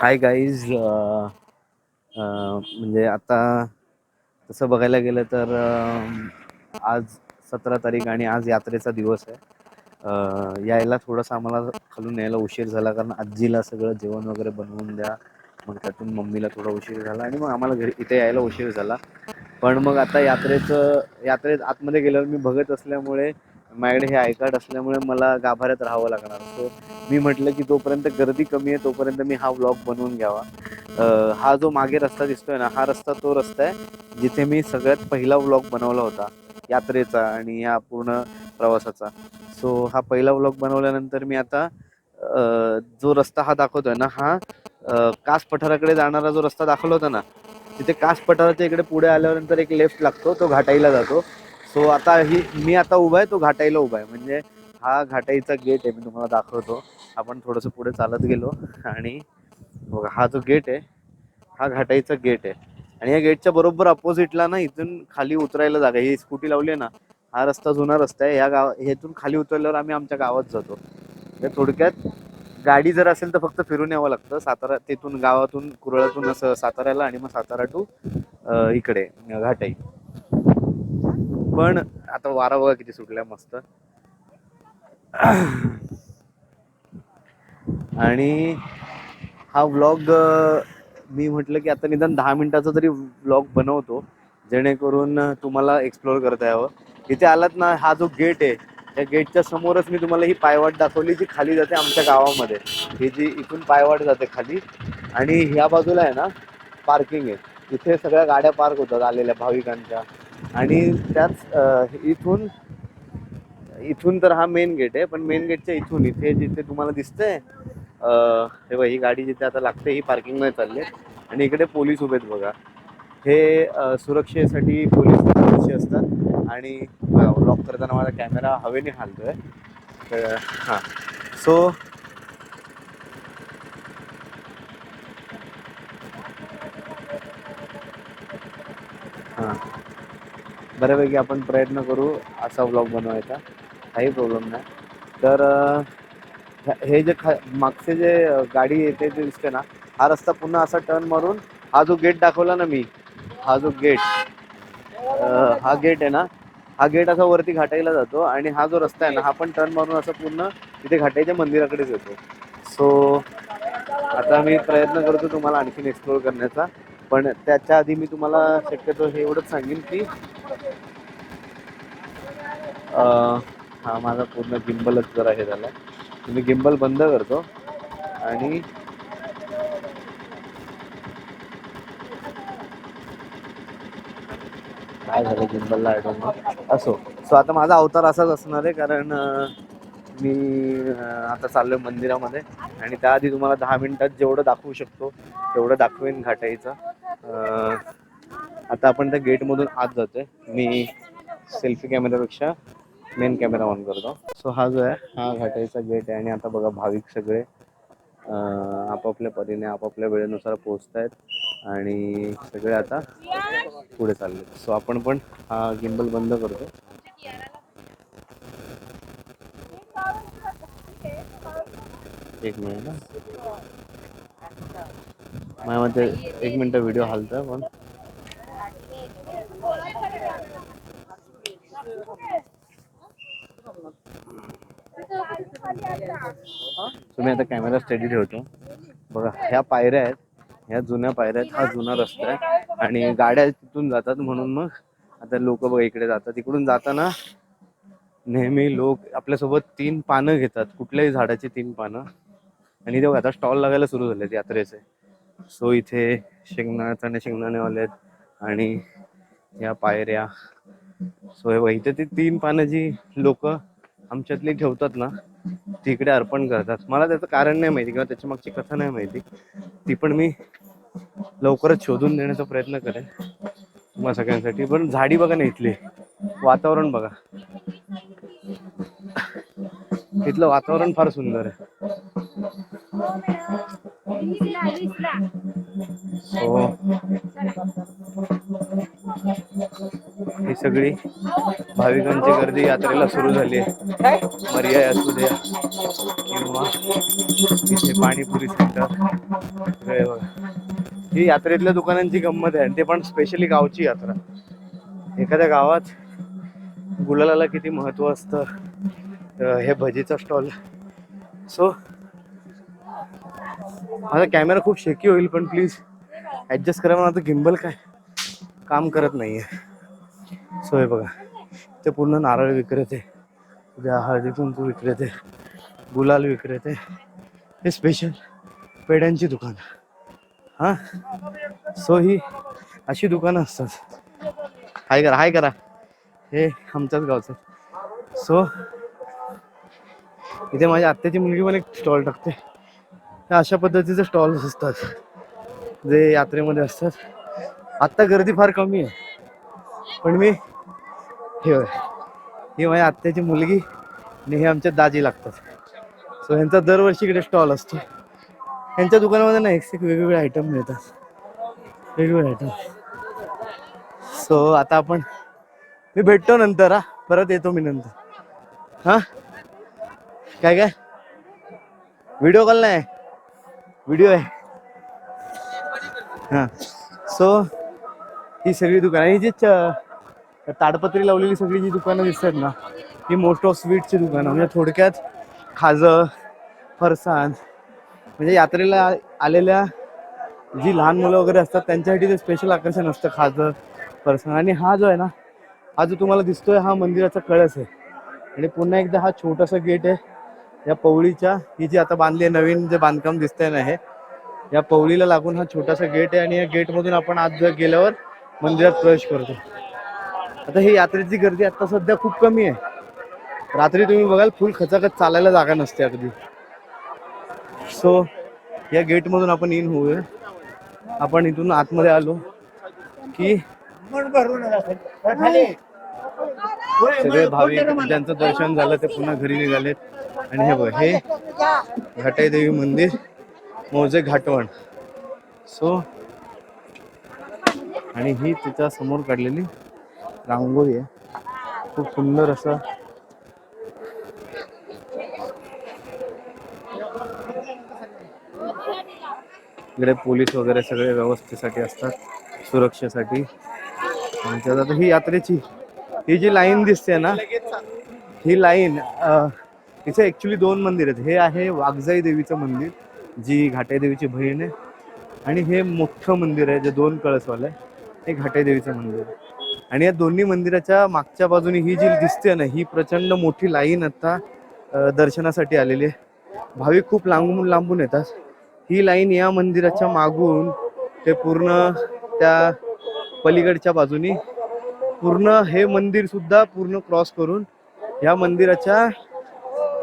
Hi guys uh, uh, म्हणजे आता तसं बघायला गेलं तर uh, आज सतरा तारीख आणि आज यात्रेचा दिवस आहे. यायला थोडंसं आम्हाला खालून यायला उशीर झाला कारण आजीला सगळं जेवण वगैरे बनवून द्या. मग त्यातून मम्मीला थोडा उशीर झाला आणि मग आम्हाला घरी इथे यायला उशीर झाला. पण मग आता यात्रेचं यात्रेत आतमध्ये गेल्यावर मी बघत असल्यामुळे माझ्याकडे हे आयकार्ड असल्यामुळे मला गाभाऱ्यात राहावं लागणार. सो मी म्हटलं की तोपर्यंत गर्दी कमी आहे तोपर्यंत मी हा ब्लॉग बनवून घ्यावा. हा जो मागे रस्ता दिसतोय ना हा रस्ता तो रस्ता आहे जिथे मी सगळ्यात पहिला व्लॉग बनवला होता यात्रेचा आणि या पूर्ण प्रवासाचा. सो हा पहिला व्लॉग बनवल्यानंतर मी आता जो रस्ता हा दाखवतोय ना हा कास पठाराकडे जाणारा जो रस्ता दाखवला होता ना तिथे कास पठाराच्या इकडे पुढे आल्यानंतर एक लेफ्ट लागतो तो घाटाईला जातो. सो आता ही मी आता उभा आहे तो घाटाईला उभा आहे. म्हणजे हा घाटाईचा गेट आहे मी तुम्हाला दाखवतो. आपण थोडंसं पुढे चालत गेलो आणि बघा हा जो गेट आहे हा घाटाईचा गेट आहे. आणि या गेटच्या बरोबर अपोजिटला ना इथून खाली उतरायला जागा ही स्कूटी लावली आहे ना हा रस्ता जुना रस्ता आहे. या गाव ह्यातून खाली उतरल्यावर आम्ही आमच्या गावात जातो. तर थोडक्यात गाडी जर असेल तर फक्त फिरून यावं लागतं. सातारा तिथून गावातून कुरळातून असं साताऱ्याला आणि मग सातारा टू इकडे घाटाई. पण आता वारा बघा किती सुटला मस्त. आणि हा व्लॉग मी म्हटलं की आता निदान दहा मिनिटाचा तरी व्लॉग बनवतो जेणेकरून तुम्हाला एक्सप्लोअर करता यावं. इथे आलात ना हा जो गेट आहे त्या गेटच्या समोरच मी तुम्हाला ही पायवाट दाखवली जी खाली जाते आमच्या गावामध्ये. ही जी इथून पायवाट जाते खाली. आणि ह्या बाजूला आहे ना पार्किंग आहे. इथे सगळ्या गाड्या पार्क होतात आलेल्या भाविकांच्या. आणि त्याच इथून इथून तर हा मेन गेट आहे पण मेन गेटच्या इथून इथे जिथे तुम्हाला दिसतंय हे बघ ही गाडी जिथे आता लागते ही पार्किंगमध्ये चालली आहे. आणि इकडे पोलीस उभे आहेत बघा. हे सुरक्षेसाठी पोलीस दरवर्षी असतात आणि लॉक करताना माझा कॅमेरा हवेने हालतोय. तर हां. सो बऱ्यापैकी आपण प्रयत्न करू असा ब्लॉग बनवायचा. काही प्रॉब्लेम नाही. तर हे- जे खा मागचे जे गाडी येते ते दिसते ना हा रस्ता पुन्हा असा टर्न मारून हा जो गेट दाखवला ना मी हा जो गेट हा गेट आहे ना हा गेट असा वरती घाटाईला जातो आणि हा जो रस्ता आहे ना हा पण टर्न मारून असा पूर्ण तिथे घाटाईच्या मंदिराकडेच येतो. सो आता मी प्रयत्न करतो तुम्हाला आणखीन एक्सप्लोअर करण्याचा पण त्याच्या आधी मी तुम्हाला शक्यतो हे एवढंच सांगेन की हा माझा पूर्ण गिंबलच जरा हे झाला. मी गिंबल बंद करतो. आणि काय झालं गिंबलला आठवण असो. सो आता माझा अवतार असाच असणार आहे कारण मी आता चाललोय मंदिरामध्ये. आणि त्याआधी तुम्हाला दहा मिनिटात जेवढं दाखवू शकतो तेवढं दाखवेन घाटाईचं. आता आपण त्या गेटमधून आत जातोय. मी सेल्फी कॅमेऱ्यापेक्षा मेन कॅमेरा ऑन करतो. सो हा जो आहे हा घाटाईचा गेट आहे आणि आता बघा भाविक सगळे आपापल्या परीने आपापल्या वेळेनुसार पोहोचत आहेत आणि सगळे आता पुढे चालले. सो आपण पण हा गिंबल बंद करतो. एक मिनिट ना माझ्या मते एक मिनिट व्हिडिओ हालतोय पण. तुम्ही आता कॅमेरा स्टडी ठेवतो. बघा ह्या पायऱ्या आहेत ह्या जुन्या पायऱ्या आहेत हा जुना रस्ता आहे. आणि गाड्या तिथून जातात म्हणून मग आता लोक बघा इकडे जातात. इकडून जाताना नेहमी लोक आपल्यासोबत तीन पानं घेतात कुठल्याही झाडाची तीन पानं. आणि ते बघा आता स्टॉल लागायला सुरू झाले यात्रेचे. सो इथे शेंगदाणे शेंगदाणेवाले आहेत आणि या पायऱ्या. सो हे बघा इथे ती तीन पानं जी लोक आमच्यातली ठेवतात ना तिकडे अर्पण करतात. मला त्याचं कारण नाही माहिती किंवा त्याच्या मागची कथा नाही माहिती. ती पण मी लवकरच शोधून देण्याचा प्रयत्न करेन तुम्हा सगळ्यांसाठी. पण झाडी बघा ना इथली. वातावरण बघा. इथलं वातावरण फार सुंदर आहे. हो. ही सगळी भाविकांची गर्दी यात्रेला सुरू झाली आहे. पर्याय असू द्या किंवा इथे पाणीपुरी सेंटर. सगळे बघा. ही यात्रेतल्या दुकानांची गंमत आहे आणि ते पण स्पेशली गावची यात्रा. एखाद्या गावात गुलालाला किती महत्त्व असतं अं, हे भजीचा स्टॉल सो माझा कॅमेरा खूप शेकी होईल पण प्लीज ॲडजस्ट करा मला आता गिंबल काय? काम करत नाहीये. सो हे बघा ते पूर्ण नारळ विक्रेते उद्या हळदी कुंकू विक्रेते गुलाल विक्रेते हे स्पेशल पेड्यांची दुकान. हां? सो ही अशी दुकानं असतात. हाय करा हाय करा. हे आमच्याच गावचं. सो इथे माझ्या आत्याची मुलगी पण एक स्टॉल टाकते. अशा पद्धतीचे स्टॉल्स असतात जे यात्रेमध्ये असतात. आत्ता गर्दी फार कमी आहे. पण मी हे ही माझ्या आत्याची मुलगी आणि हे आमच्या दाजी लागतात. सो ह्यांचा दरवर्षी इकडे स्टॉल असतो. यांच्या दुकानामध्ये ना एक वेगवेगळे आयटम मिळतात. वेगवेगळे आयटम सो आता आपण मी भेटतो नंतर हा. परत येतो मी नंतर. हां? काय काय? व्हिडिओ कॉल नाही? व्हिडिओ आहे. हा. सो ही सगळी दुकानं. ही जी च- ताडपत्री लावलेली सगळी जी दुकानं दिसतात ना ही मोस्ट ऑफ स्वीटची दुकानं. म्हणजे थोडक्यात खाजं फरसाण म्हणजे यात्रेला आलेल्या जी लहान मुलं वगैरे असतात त्यांच्यासाठी ते स्पेशल आकर्षण असतं खाजं फरसाण आणि हा जो आहे ना हा जो तुम्हाला दिसतोय हा मंदिराचा कळस आहे. आणि पुन्हा एकदा हा छोटासा गेट आहे. या पवळीच्या ही जी आता बांधली आहे नवीन जे बांधकाम दिसतंय ना हे या पवळीला लागून हा छोटासा गेट आहे आणि या गेटमधून आपण आज गेल्यावर मंदिरात प्रवेश करतो. आता ही यात्रेची गर्दी आता सध्या खूप कमी आहे. रात्री तुम्ही बघाल फुल खचाखच चालायला जागा नसते अगदी. सो या गेटमधून आपण इन होऊया. आपण इथून आतमध्ये आलो की सगळे भाविक ज्यांचं दर्शन झालं ते पुन्हा घरी निघालेत. आणि हे बघ हे घाटाईदेवी मंदिर मौजे घाटवण. सो आणि ही तिच्या समोर काढलेली रांगोळी आहे. खूप सुंदर असं. इकडे पोलीस वगैरे सगळे व्यवस्थेसाठी असतात सुरक्षेसाठी. आमच्या आता ही यात्रेची ही जी लाईन दिसते ना ही लाईन इथे ॲक्च्युली दोन मंदिर आहेत. हे आहे वाघजाई देवीचं मंदिर जी घाटाई देवीची बहीण आहे. आणि हे मोठं मंदिर आहे जे दोन कळसवालं आहे. हे घाटाई देवीचं मंदिर आहे. आणि या दोन्ही मंदिराच्या मागच्या बाजूने ही जी दिसते ना ही प्रचंड मोठी लाईन आता दर्शनासाठी आलेली आहे. भाविक खूप लांबून लांबून येतात. ही लाईन या मंदिराच्या मागून ते पूर्ण त्या पलीकडच्या बाजूनी पूर्ण हे मंदिर सुद्धा पूर्ण क्रॉस करून या मंदिराच्या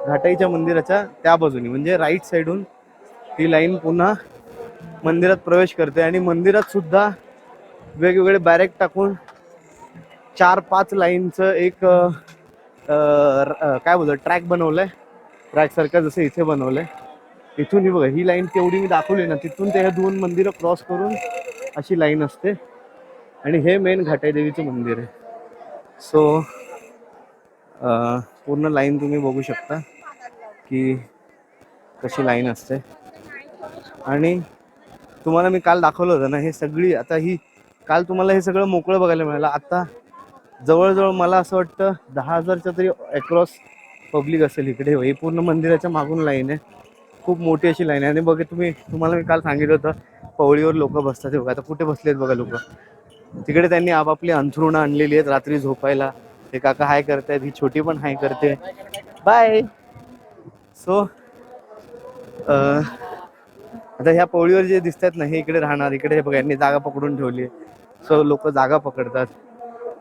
घाटाईच्या मंदिराच्या त्या बाजूनी म्हणजे राईट साईडून ही लाईन पुन्हा मंदिरात प्रवेश करते. आणि मंदिरात सुद्धा वेगवेगळे बॅरेक टाकून चार पाच लाईनचं एक र- काय बोलतो ट्रॅक बनवलंय. ट्रॅक सारखं जसं इथे बनवलंय. इथून ही बघा ही लाईन तेवढी मी दाखवली ना तिथून ते हे दोन मंदिरं क्रॉस करून अशी लाईन असते. आणि हे मेन घाटाई देवीचं मंदिर आहे. सो पूर्ण लाईन तुम्ही बघू शकता. की कशी लाईन असते. आणि तुम्हाला मी काल दाखवलं होतं ना हे सगळी आता ही काल तुम्हाला हे सगळं मोकळं बघायला मिळालं. आता जवळजवळ मला असं वाटतं दहा हजारच्या तरी अक्रॉस पब्लिक असेल इकडे. ही पूर्ण मंदिराच्या मागून लाईन आहे. खूप मोठी अशी लाईन आहे. आणि बघा तुम्ही तुम्हाला मी काल सांगितलं होतं पवळीवर लोक बसतात. हे बघा आता कुठे बसलेत बघा लोक? तिकडे त्यांनी आपापली अंथरुणं आणलेली आहेत रात्री झोपायला. हे काका हाय करतायत ही छोटी पण हाय करते. बाय सो आता ह्या पोळीवर जे दिसतात ना हे इकडे राहणार इकडे हे बघा यांनी जागा पकडून ठेवली आहे. सो लोक जागा पकडतात.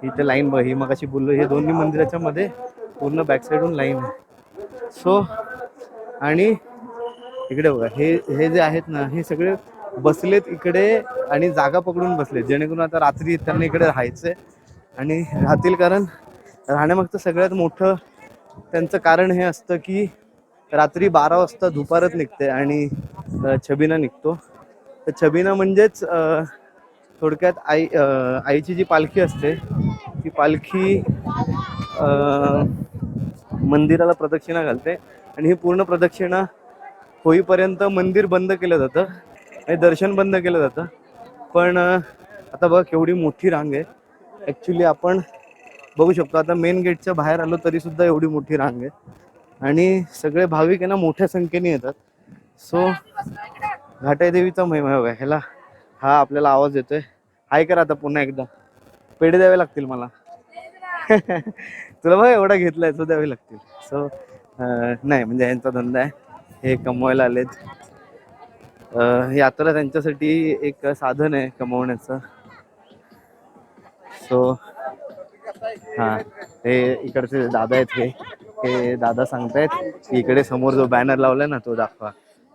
इथे लाईन बघ ही मग अशी बोललो हे दोन्ही मंदिराच्या मध्ये पूर्ण बॅक साईडहून लाईन आहे. सो आणि इकडे बघा हे हे जे आहेत ना हे सगळे बसलेत इकडे आणि जागा पकडून बसलेत. जेणेकरून आता रात्री त्यांना इकडे राहायचंय. आणि राहतील कारण राहण्यामागचं सगळ्यात मोठं त्यांचं कारण हे असतं की रात्री बारा वाजता दुपारच निघते आणि अ, छबिना निघतो. तर छबिना म्हणजेच थोडक्यात आई आईची जी पालखी असते ती पालखी मंदिराला प्रदक्षिणा घालते आणि ही पूर्ण प्रदक्षिणा होईपर्यंत मंदिर बंद केलं जातं आणि दर्शन बंद केलं जातं. पण आता बघा केवढी मोठी रांग आहे. ॲक्च्युली आपण बघू शकतो आता मेन गेटच्या बाहेर आलो तरी सुद्धा एवढी मोठी रांग आहे. आणि सगळे भाविक आहे ना मोठ्या संख्येने येतात. सो घाटाई देवीचा महिमा बघा ह्याला हा आपल्याला आवाज येतोय. हाय कर आता पुन्हा एकदा. पेढे द्यावे लागतील मला. तुला बघा एवढा घेतलाय तो द्यावे लागतील. सो नाही म्हणजे यांचा धंदा आहे. हे कमवायला आलेत. यात्रा त्यांच्यासाठी एक साधन आहे कमवण्याचं. सो हा हे इकडचे दादा आहेत हे. हे दादा सांगतायत इकडे समोर जो बॅनर लावलाय ना तो दाखवा.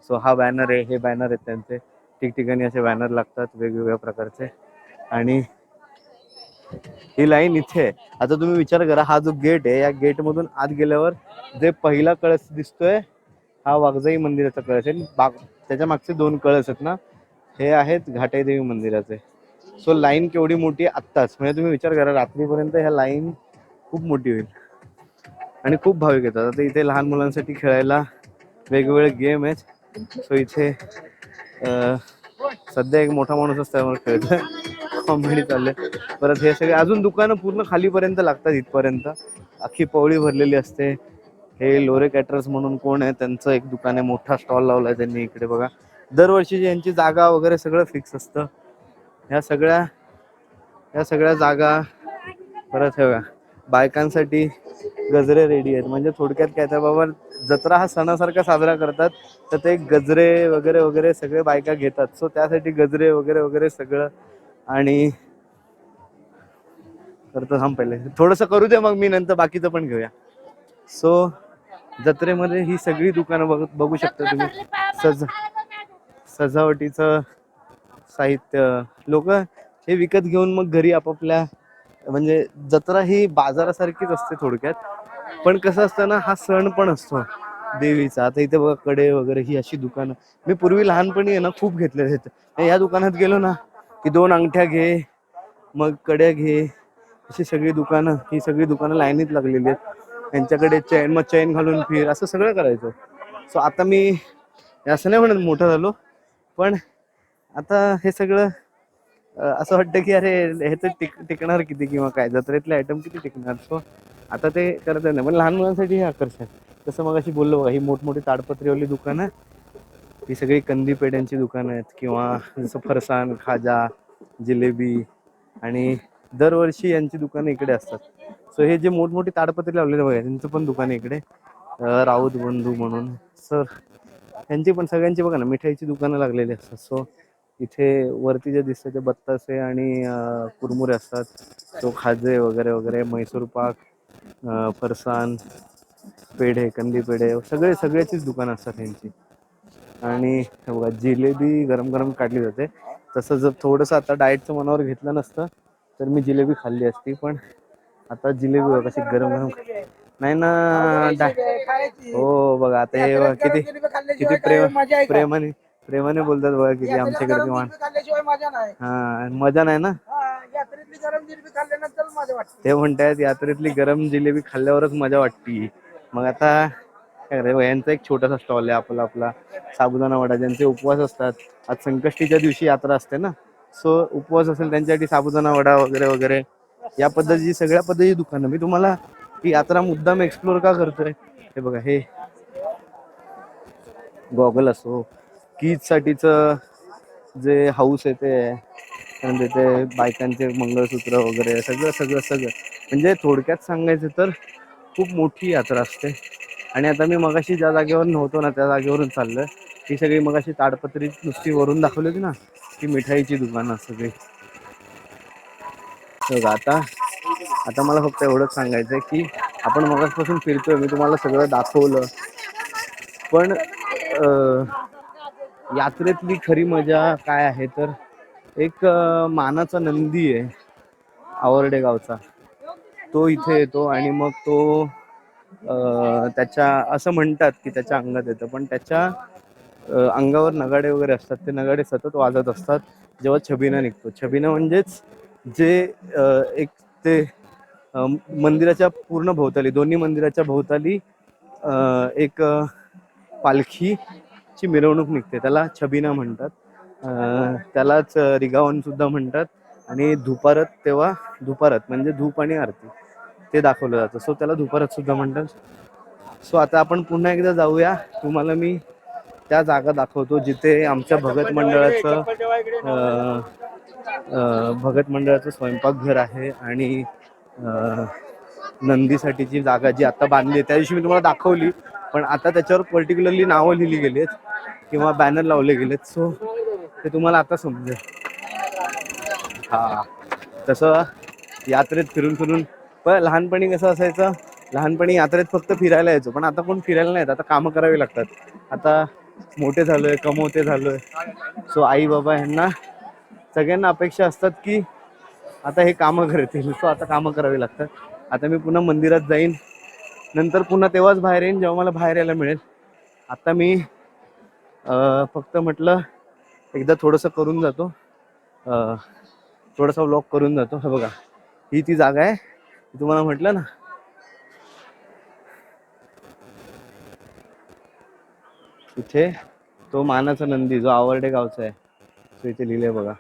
सो हा बॅनर आहे हे बॅनर आहेत त्यांचे. ठिकठिकाणी असे बॅनर लागतात वेगवेगळ्या प्रकारचे. आणि ही लाईन इथे आता तुम्ही विचार करा हा जो गेट आहे या गेट मधून आत गेल्यावर जे पहिला कळस दिसतोय हा वाघजाई मंदिराचा कळस आहे. बाग त्याच्या मागचे दोन कळस आहेत ना हे आहेत घाटेदेवी मंदिराचे. सो लाईन केवढी मोठी आत्ताच. म्हणजे तुम्ही विचार करा रात्रीपर्यंत ह्या लाईन खूप मोठी होईल. आणि खूप भाविक येतात. आता इथे लहान मुलांसाठी खेळायला वेगवेगळे गेम आहेत. सो इथे सध्या एक मोठा माणूस असल्यामुळे खेळतोय कॉमेडी चालले परत हे सगळे अजून दुकानं पूर्ण खालीपर्यंत लागतात इथपर्यंत. अख्खी पवळी भरलेली असते. हे लोरे कॅटर्स म्हणून कोण आहे त्यांचं एक दुकान आहे मोठा स्टॉल लावलाय त्यांनी इकडे बघा. दरवर्षी यांची जागा वगैरे सगळं फिक्स असतं. ह्या सगळ्या ह्या सगळ्या जागा परत हे बघा. बायकांसाठी गजरे रेडी आहेत. म्हणजे थोडक्यात काय तर बाबा जत्रा हा सणासारखा साजरा करतात तर ते गजरे वगैरे वगैरे सगळे बायका घेतात. सो त्यासाठी गजरे वगैरे वगैरे सगळं आणि करतो थांब पहिले. थोडंसं करू दे मग मी नंतर बाकीचं पण घेऊया. सो जत्रेमध्ये ही सगळी दुकानं बघ बघू शकता तुम्ही. सज सजावटीचं साहित्य. लोक हे विकत घेऊन मग घरी आपापल्या म्हणजे जत्रा ही बाजारासारखीच असते थोडक्यात. पण कसं असतं ना हा सण पण असतो देवीचा. आता इथे बघा कडे वगैरे ही अशी दुकानं. मी पूर्वी लहानपणी आहे ना खूप घेतले आहेत. या दुकानात गेलो ना की दोन अंगठ्या घे मग कड्या घे अशी सगळी दुकानं. ही सगळी दुकानं लाईनीत लागलेली आहेत. यांच्याकडे चैन मग चैन घालून फिर असं सगळं करायचं. सो आता मी असं नाही म्हणत मोठं झालो पण आता हे सगळं असं वाटतं की अरे हे तर टिक टिकणार किती किंवा काय? जत्रेतले आयटम किती टिकणार? सो आता ते करत नाही पण लहान मुलांसाठी हे आकर्षण. तसं मग अशी बोललो बघा ही मोठमोठी ताडपत्रीवाली दुकानं ही सगळी कंदी पेड्यांची दुकानं आहेत. किंवा जसं फरसाण खाजा जिलेबी आणि दरवर्षी यांची दुकानं इकडे असतात. सो हे जे मोठमोठी ताडपत्री लावलेले बघा त्यांचं पण दुकान इकडे. राऊत बंधू म्हणून. सर यांची पण सगळ्यांची बघा ना मिठाईची दुकानं लागलेली असतात. सो इथे वरती जे दिसतं ते बत्तासे आणि कुरमुरे असतात. तो खाजे वगैरे वगैरे मैसूर पाक फरसान फरसाण पेढे कंदी पेढे सगळे सगळ्याचीच दुकानं असतात त्यांची आणि बघा जिलेबी गरम गरम काढली जाते. तसं जर थोडंसं आता डाएटचं मनावर घेतलं नसतं तर मी जिलेबी खाल्ली असती पण आता जिलेबी बघा कशी गरम गरम नाही ना डाय हो बघा आता हे बघा किती किती प्रेम प्रेमाने प्रेमाने बोलतात बघा किती आमच्याकडे खाल्ल्याशिवाय मजा नाही. हा मजा नाही ना? हा, यात्रेतली गरम जिलबी खाल्ल्यानंतर मजा वाटते. ते म्हणतायत यात्रेतली गरम जिलेबी खाल्ल्यावरच मजा वाटती. मग आता काय करायचं, यांचा एक छोटासा स्टॉल आहे आपला आपला साबुदाणा वडा. ज्यांचे उपवास असतात आज संकष्टीच्या दिवशी यात्रा असते ना? सो उपवास असेल त्यांच्यासाठी साबुदाणा वडा वगैरे वगैरे. या पद्धतीची सगळ्या पद्धतीची दुकानं. मी तुम्हाला ही यात्रा मुद्दाम एक्सप्लोर का करतोय? हे बघा हे. गॉगल असो कीज जे हाऊस आहे ते आहे. त्यानंतर ते बायकांचे मंगळसूत्र वगैरे सगळं सगळं सगळं. म्हणजे थोडक्यात सांगायचं तर खूप मोठी यात्रा असते. आणि आता मी मगाशी ज्या जागेवर नव्हतो ना त्या जागेवरून चाललोय. ही सगळी मगाशी ताडपत्री नुसती वरून दाखवली होती ना ती मिठाईची दुकानं सगळी बघा आता आता मला फक्त एवढंच सांगायचं आहे की आपण मगासपासून फिरतोय मी तुम्हाला सगळं दाखवलं. पण यात्रेतली खरी मजा काय आहे तर एक मानाचा नंदी आहे आवर्डे गावचा तो इथे येतो आणि मग तो त्याच्या असं म्हणतात की त्याच्या अंगात येतं. पण त्याच्या अंगावर नगाडे वगैरे असतात. ते नगाडे सतत वाजत असतात जेव्हा छबिना निघतो. छबिना म्हणजेच जे एक ते मंदिराच्या पूर्ण भोवताली दोन्ही मंदिराच्या भोवताली एक पालखी ची मिरवणूक निघते त्याला छबिना म्हणतात. त्यालाच रिगावन सुद्धा म्हणतात. आणि धुपारत तेव्हा धुपारत म्हणजे धूप आणि आरती ते दाखवलं जातं. सो त्याला धुपारत सुद्धा म्हणतात. सो आता आपण पुन्हा एकदा जाऊया. तुम्हाला मी त्या जागा दाखवतो जिथे आमच्या भगत मंडळाचं भगत मंडळाचं स्वयंपाकघर आहे. आणि नंदीसाठीची जागा जी आता बांधली आहे त्या दिवशी मी तुम्हाला दाखवली. पण आता त्याच्यावर पर्टिक्युलरली नावं लिहिली गेली आहेत किंवा बॅनर लावले गेलेत. सो ते तुम्हाला आता समजेल. हा. तसं यात्रेत फिरून फिरून पण लहानपणी कसं असायचं? लहानपणी यात्रेत फक्त फिरायला यायचो पण आता कोण फिरायला नाहीत. आता कामं करावी लागतात. आता मोठे झालोय कमवते झालोय. सो आई बाबा यांना सगळ्यांना अपेक्षा असतात की आता हे कामं करतील. सो आता कामं करावी लागतात. आता मी पुन्हा मंदिरात जाईन. नंतर पुन्हा तेव्हाच बाहेर येईन जेव्हा मला बाहेर यायला मिळेल. आता मी फक्त म्हटलं एकदा थोडंसं करून जातो. थोडासा व्लॉग करून जातो. हे बघा ही ती जागा आहे. तुम्हाला म्हटलं ना. इथे तो मानाचा नंदी जो आवरडे गावचा आहे तो इथे लिहिले बघा.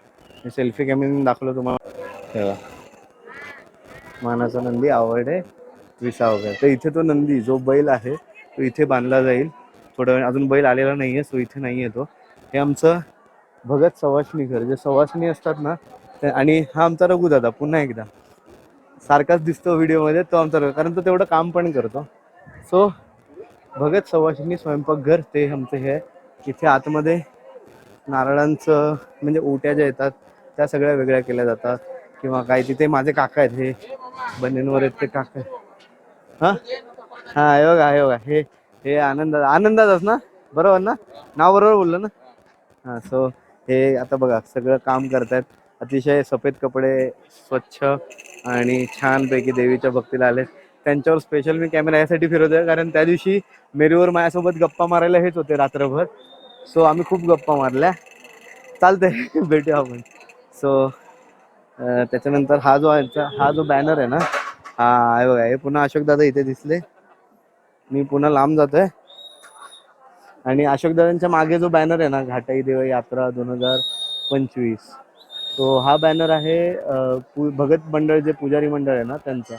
मी सेल्फी कॅमेरा दाखवलं तुम्हाला. मानाचा नंदी विसा वगैरे. तर इथे तो नंदी जो बैल आहे तो इथे बांधला जाईल. थोडं वेळ अजून बैल आलेला नाही आहे सो इथे नाही येतो हे आमचं भगत सवासणी घर. जे सवासणी असतात ना आणि हा आमचा रघुदादा पुन्हा एकदा. सारखाच दिसतो व्हिडिओमध्ये तो आमचा रघु कारण तो तेवढं काम पण करतो. सो भगत सवासिनी स्वयंपाकघर ते आमचं हे इथे आतमध्ये नारळांचं म्हणजे ओट्या ज्या येतात त्या सगळ्या वेगळ्या केल्या जातात. किंवा काय तिथे माझे काका आहेत हे बनेनवर आहेत ते काका. हा हा हे बघा हे बघा हे हे आनंद आनंदातच ना बरोबर ना नाव बरोबर बोललं ना हा सो हे आता बघा सगळं काम करतायत अतिशय सफेद कपडे स्वच्छ आणि छानपैकी देवीच्या भक्तीला आले त्यांच्यावर स्पेशल मी कॅमेरा यासाठी फिरवतोय कारण त्या दिवशी मेरीवर माझ्यासोबत गप्पा मारायला हेच होते रात्रभर सो आम्ही खूप गप्पा मारल्या चालतंय भेटूया आपण सो त्याच्यानंतर हा जो यांचा हा जो बॅनर आहे ना हा आहे बघा हे पुन्हा अशोक दादा इथे दिसले. मी पुन्हा लांब जातोय. आणि अशोक दादांच्या मागे जो बॅनर आहे ना घाटाई देव यात्रा दोन हजार पंचवीस तो हा बॅनर आहे पु- भगत मंडळ जे पुजारी मंडळ आहे ना त्यांचा.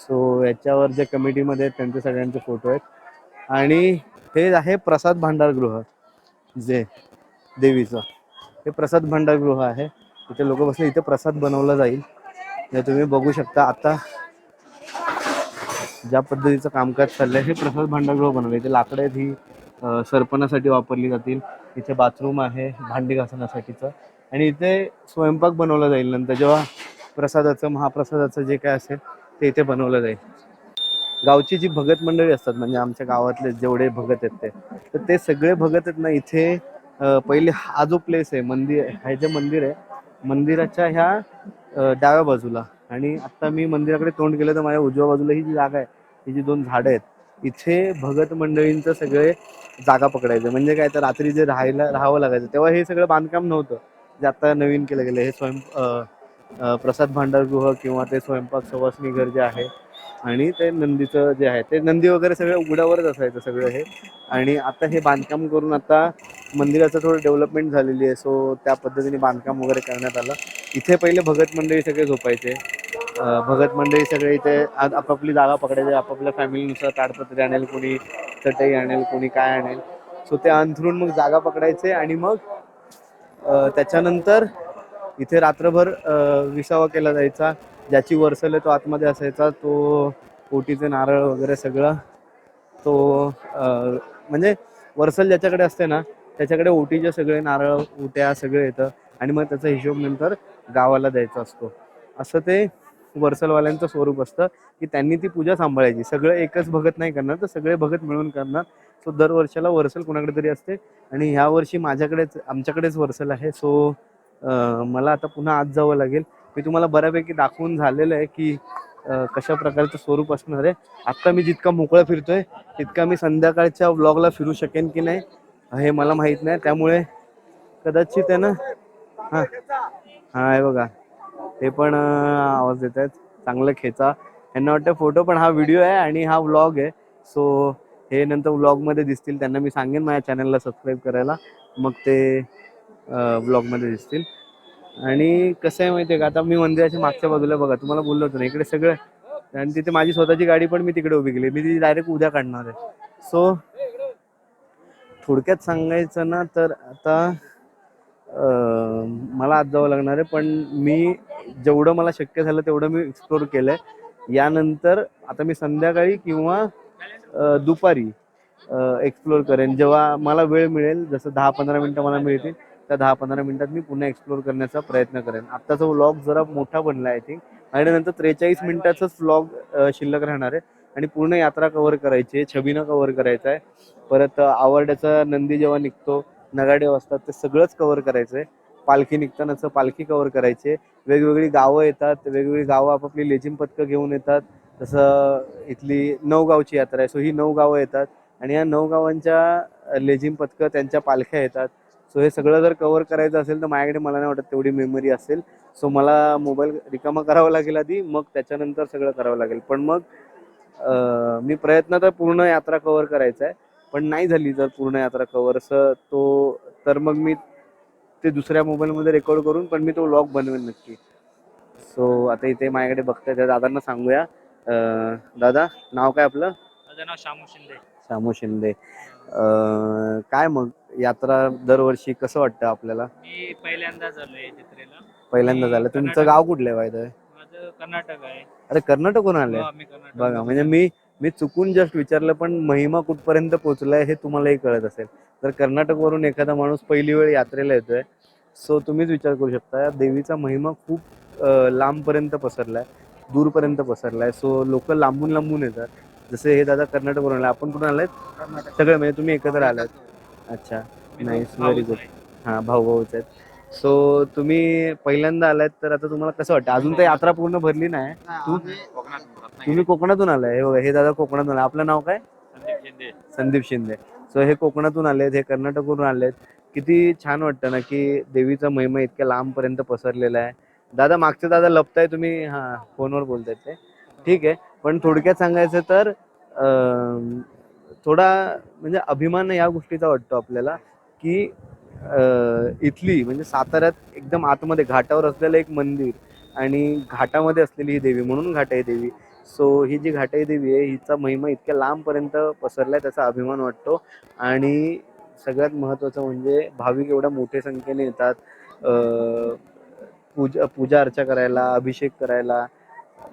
सो याच्यावर जे कमिटीमध्ये आहेत त्यांचे सगळ्यांचे फोटो आहेत. आणि हे आहे प्रसाद भांडारगृह जे देवीचं. हे प्रसाद भांडारगृह आहे. इथे लोक बसले इथे प्रसाद बनवला जाईल. हे तुम्ही बघू शकता. आता ज्या पद्धतीचं कामकाज चाललंय हे प्रसाद भांडागृह बनवलं इथे लाकडं आहेत ही सरपणासाठी वापरली जातील. इथे बाथरूम आहे भांडी घासण्यासाठीचं. आणि इथे स्वयंपाक बनवला जाईल नंतर. जेव्हा प्रसादाचं महाप्रसादाचं जे काय असेल ते इथे बनवलं जाईल. गावची जी भगत मंडळी असतात म्हणजे आमच्या गावातले जेवढे भगत आहेत ते तर ते सगळे भगत आहेत ना इथे पहिले हा जो प्लेस आहे मंदिर हे जे मंदिर आहे मंदिराच्या ह्या डाव्या बाजूला. आणि आता मी मंदिराकडे तोंड केलं तर माझ्या उजव्या बाजूला ही जी जागा आहे ही जी दोन झाडं आहेत इथे भगत मंडळींचं सगळे जागा पकडायचं. म्हणजे काय तर रात्री जे राहायला राहावं लागायचं तेव्हा हे सगळं बांधकाम नव्हतं. जे आता नवीन केलं गेलं हे स्वयं प्रसाद भांडारगृह किंवा ते स्वयंपाक सवासणी घर जे आहे आणि ते नंदीचं जे आहे ते नंदी वगैरे सगळं उघड्यावरच असायचं सगळं हे. आणि आता हे बांधकाम करून आता मंदिराचं थोडं डेव्हलपमेंट झालेली आहे सो त्या पद्धतीने बांधकाम वगैरे करण्यात आलं. इथे पहिले भगत मंडळी सगळे झोपायचे. भगत मंडळी सगळे इथे आ- आपापली जागा पकडायचे आपापल्या फॅमिलीनुसार ताडपत्री आणेल कोणी चटई आणेल कोणी काय आणेल. सो ते अंथरून मग जागा पकडायचे आणि मग त्याच्यानंतर इथे रात्रभर विसावा केला जायचा. ज्याची वर्सल आहे तो आतमध्ये असायचा तो ओटीचे नारळ वगैरे सगळं. तो म्हणजे वरसल ज्याच्याकडे असते ना त्याच्याकडे ओटीचे सगळे नारळ ओट्या सगळे येतं. आणि मग त्याचा हिशोब नंतर गावाला द्यायचा असतो. असं ते वरसलवाल्यांचं स्वरूप असतं की त्यांनी ती पूजा सांभाळायची. सगळं एकच भगत नाही करणार तर सगळे भगत मिळून करणार. सो दर वर्षाला वरसल कोणाकडे तरी असते. आणि ह्या वर्षी माझ्याकडेच आमच्याकडेच वरसल आहे. सो मला आता पुन्हा आज जावं लागेल. मी तुम्हाला बऱ्यापैकी दाखवून झालेलं आहे की कशा प्रकारचं स्वरूप असणार आहे. आत्ता मी जितका मोकळा फिरतोय तितका मी संध्याकाळच्या व्लॉगला फिरू शकेन की नाही हे मला माहीत नाही. त्यामुळे कदाचित आहे ना? हां. हां आहे बघा. ते पण आवाज देत आहेत चांगलं खेचा. यांना वाटतं फोटो पण हा व्हिडिओ आहे आणि हा व्लॉग आहे. सो हे नंतर व्लॉगमध्ये दिसतील. त्यांना मी सांगेन माझ्या चॅनलला सबस्क्राईब करायला. मग ते व्लॉगमध्ये दिसतील. आणि कसं आहे माहिती आहे का? आता मी मंदिराच्या मागच्या बाजूला बघा तुम्हाला बोललो होतो ना इकडे सगळं. आणि तिथे माझी स्वतःची गाडी पण मी तिकडे उभी केली. मी ती डायरेक्ट उद्या काढणार आहे. सो थोडक्यात सांगायचं ना तर आता मला आज जावं लागणार आहे पण मी जेवढं मला शक्य झालं तेवढं मी एक्सप्लोर केलंय. यानंतर आता मी संध्याकाळी किंवा दुपारी एक्सप्लोर करेन. जेव्हा मला वेळ मिळेल जसं दहा पंधरा मिनटं मला मिळतील त्या दहा पंधरा मिनिटात मी पुन्हा एक्सप्लोर करण्याचा प्रयत्न करेन. आत्ताचा व्लॉग जरा मोठा बनला आय थिंक आणि नंतर त्रेचाळीस मिनिटाचाच व्लॉग शिल्लक राहणार आहे. आणि पूर्ण यात्रा कव्हर करायची आहे छबीनं कव्हर करायचं आहे. परत अं, नंदी जेव्हा निघतो नगाडे असतात ते सगळंच कव्हर करायचं आहे पालखी निघतानाचं पालखी कव्हर करायचे. वेगवेगळी गावं येतात वेगवेगळी गावं आपापली लेझिम पथकं घेऊन येतात. तसं इथली नऊ गावची यात्रा आहे. सो ही नऊ गावं येतात. आणि या नऊ गावांच्या लेझिम पथकं त्यांच्या पालख्या येतात. सो हे सगळं जर कव्हर करायचं असेल तर माझ्याकडे मला नाही वाटत तेवढी मेमरी असेल. सो मला मोबाईल रिकामा करावा लागेल आधी मग त्याच्यानंतर सगळं करावं लागेल. पण मग मी प्रयत्न तर पूर्ण यात्रा कव्हर करायचा आहे. पण नाही झाली जर पूर्ण यात्रा कव्हर असं तो तर मग मी ते दुसऱ्या मोबाईलमध्ये रेकॉर्ड करून पण मी तो व्लॉग बनवेन नक्की. सो आता इथे माझ्याकडे बघताय त्या दादांना सांगूया. अं, दादा नाव काय आपलं? माझं नाव शामू शिंदे. शामू शिंदे. अं, काय मग यात्रा दरवर्षी कसं वाटतं आपल्याला? मी पहिल्यांदा झालोय जत्रेला पहिल्यांदा मी झालं. तुमचं कर्नाटक- गाव कुठलं आहे वायदं माझं कर्नाटक आहे. अरे कर्नाटकहून आलंय हो, आम्ही कर्नाटक बघा म्हणजे मी मी चुकून जस्ट विचारलं पण महिमा कुठपर्यंत पोहोचलाय हे तुम्हालाही कळत असेल. तर कर्नाटकवरून एखादा माणूस पहिली वेळ यात्रेला येतोय. सो तुम्हीच विचार करू शकता देवीचा महिमा खूप लांबपर्यंत पसरलाय दूरपर्यंत पसरलाय. सो लोक लांबून लांबून येतात. जसे हे दादा कर्नाटकवरून आले. आपण कुठून आलात सगळे म्हणजे तुम्ही एकत्र आलात. अच्छा. मी nice, भाऊच very good. आहे. हा भाऊ भाऊच आहेत. सो तुम्ही पहिल्यांदा आलात तर आता तुम्हाला कसं वाटतं? अजून तर यात्रा पूर्ण भरली नाही. तू तुम्ही कोकणातून आलाय? हे बघा हे दादा कोकणातून आले आपलं नाव काय? संदीप शिंदे. संदीप शिंदे. सो हे कोकणातून आलेत हे कर्नाटकवरून आलेत. किती छान वाटतं ना की देवीचा महिमा इतक्या लांबपर्यंत पसरलेला आहे. दादा मागचे दादा लपताय तुम्ही हा फोनवर बोलतायत ते. ठीक आहे. पण थोडक्यात सांगायचं तर अं, थोडा म्हणजे अभिमान या गोष्टीचा वाटतो आपल्याला की इथली म्हणजे साताऱ्यात एकदम आतमध्ये घाटावर असलेलं एक मंदिर आणि घाटामध्ये असलेली ही देवी म्हणून घाटाई देवी. सो ही जी घाटाई देवी आहे हिचा महिमा इतक्या लांबपर्यंत पसरलाय त्याचा अभिमान वाटतो. आणि सगळ्यात महत्त्वाचं म्हणजे भाविक एवढ्या मोठ्या संख्येने येतात. पूजा पूजा अर्चा करायला अभिषेक करायला.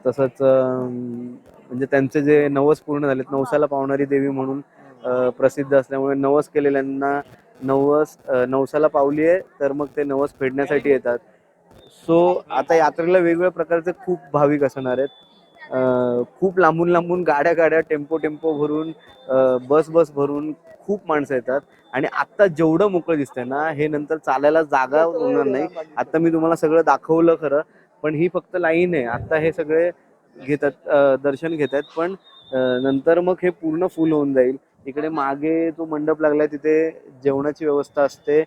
तसंच म्हणजे त्यांचे जे नवस पूर्ण झालेत नवसाला पावणारी देवी म्हणून प्रसिद्ध असल्यामुळे नवस केलेल्यांना नवस नवसाला पावली आहे तर मग ते नवस फेडण्यासाठी येतात. सो आता यात्रेला वेगवेगळ्या प्रकारचे खूप भाविक असणार आहेत. खूप लांबून लांबून गाड्या गाड्या टेम्पो टेम्पो भरून बस बस भरून खूप माणसं येतात. आणि आत्ता जेवढं मोकळं दिसतंय ना हे नंतर चालायला जागा होणार नाही. आता मी तुम्हाला सगळं दाखवलं खरं पण ही फक्त लाईन आहे. आता हे सगळे घेतात दर्शन घेतात पण नंतर मग हे पूर्ण फुल होऊन जाईल. इकडे मागे जो मंडप लागलाय तिथे जेवणाची व्यवस्था असते.